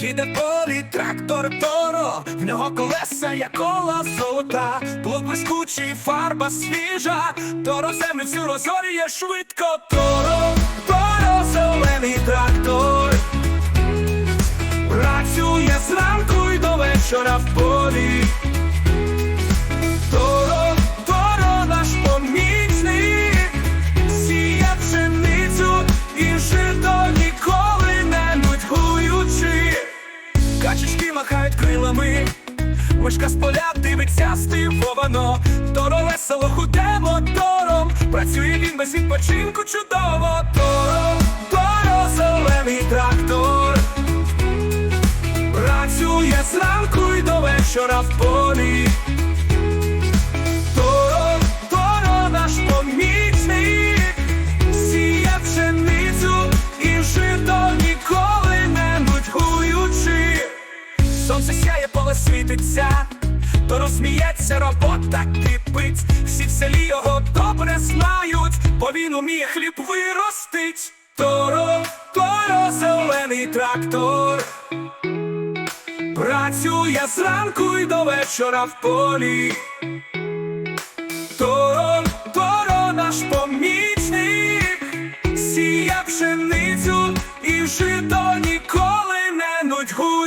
Їде полі трактор Торо, в нього колеса, як кола золота, плод блискучий, фарба свіжа, Торо землю всю розорює швидко, Торо, Торо, зелений трактор, працює зранку й до вечора в полі. Махають крилами, мишка з поля дивиться стивовано, Торо весело худе мотором, працює він без відпочинку чудово, Торо, Торо, зелений трактор, працює зранку й до вечора в сонце сяє, поле світиться, то розсміється, робота кипить, всі в селі його добре знають, бо він уміє хліб виростить. Торо, торо, зелений трактор. Працює зранку і до вечора в полі. Торо, торо наш помічник, сіє пшеницю і жито ніколи не нудьгу.